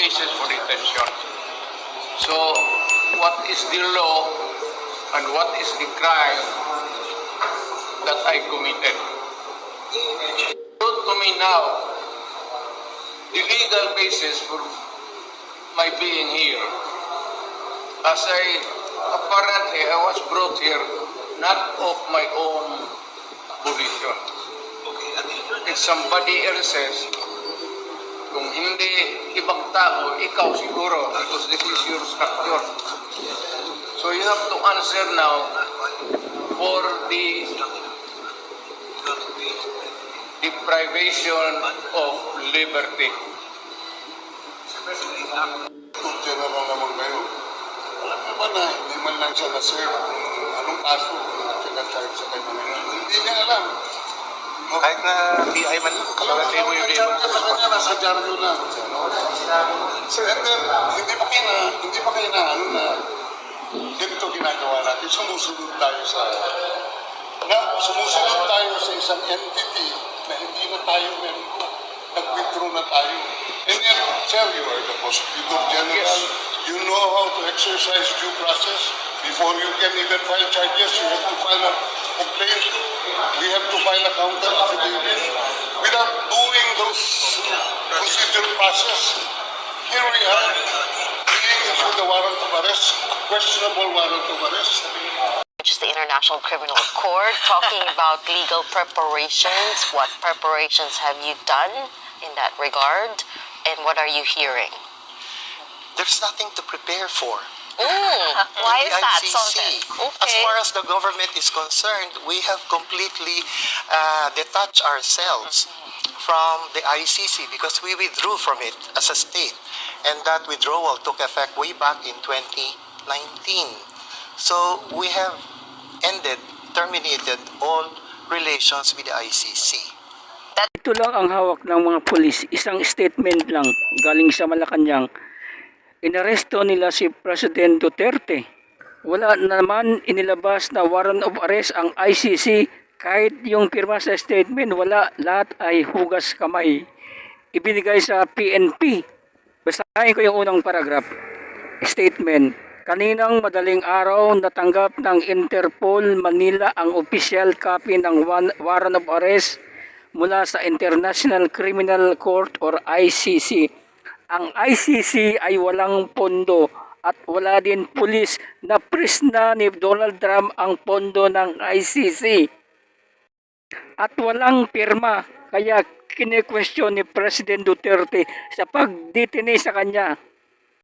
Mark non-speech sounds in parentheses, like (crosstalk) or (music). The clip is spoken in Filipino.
basis for detention. So, what is the law and what is the crime that I committed? Put to me now the legal basis for my being here. As I apparently I was brought here not of my own volition. It's somebody else's. Kung hindi ibang tao, ikaw siguro because this is your structure. So you have to answer now for the deprivation of liberty. Kung general naman kayo, alam naman na hindi man lang siya na-serve kung anong kaso na pinag-charge sa kanya ngayon. Hindi niya alam. Kahit na BI man, kapalatay mo yung kanya, nasa dyaryo lang. So, and then, hindi pa kayo na, hindi pa kayo na, ano na, ganito ginagawa natin. Sumusunod tayo sa, na, sumusunod tayo sa isang entity na hindi na tayo member. Nag-withdraw na tayo. And yet, sir, you are the prosecutor general. You know how to exercise due process. Before you can even file charges, you have to file a complaint. We have to file a counter affidavit. Procedural here we are, being issued a warrant of arrest, questionable warrant of arrest. which is the International Criminal Court, talking about legal preparations. What preparations have you done in that regard? And what are you hearing? there's nothing to prepare for. Mm, (laughs) why is that, ICC, Sultan? As far as the government is concerned, we have completely uh, detached ourselves from the ICC because we withdrew from it as a state. And that withdrawal took effect way back in 2019. So we have ended, terminated all relations with the ICC. Ito lang ang hawak ng mga pulis. Isang statement lang galing sa Malacanang. Inaresto nila si President Duterte. Wala naman inilabas na warrant of arrest ang ICC kahit yung pirma sa statement wala lahat ay hugas kamay. Ibinigay sa PNP. Basahin ko yung unang paragraph. Statement. Kaninang madaling araw natanggap ng Interpol Manila ang official copy ng warrant of arrest mula sa International Criminal Court or ICC. Ang ICC ay walang pondo at wala din pulis na prisna ni Donald Trump ang pondo ng ICC. At walang pirma kaya kine-question ni President Duterte sa pagditini sa kanya.